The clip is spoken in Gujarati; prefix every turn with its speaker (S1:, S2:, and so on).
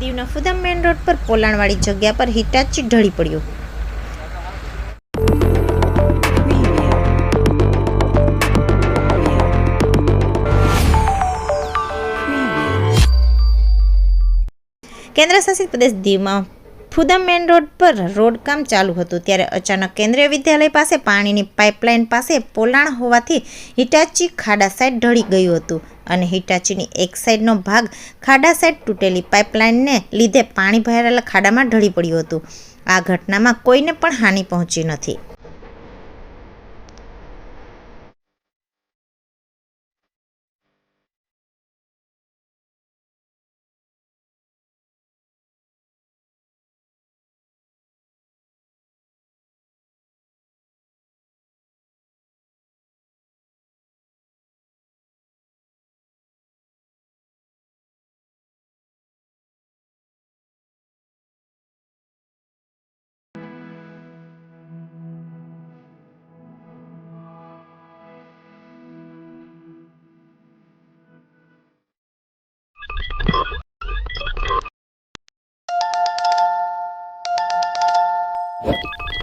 S1: દીવના ફુદમ મેન રોડ પર પોલાણવાળી જગ્યા પર હિટાચી ઢળી પડ્યો. કેન્દ્ર શાસિત પ્રદેશ દીવમાં ફુદમ મેન રોડ પર રોડ કામ ચાલુ હતું ત્યારે અચાનક કેન્દ્રીય વિદ્યાલય પાસે પાણીની પાઇપલાઇન પાસે પોલાણ હોવાથી હિટાચી ખાડા સાઈડ ઢળી ગયું હતું અને હિટાચીની એક સાઈડનો ભાગ ખાડા સાઈડ તૂટેલી પાઇપલાઇનને લીધે પાણી ભરાયેલા ખાડામાં ઢળી પડ્યું હતું. આ ઘટનામાં કોઈને પણ હાનિ પહોંચી નથી. you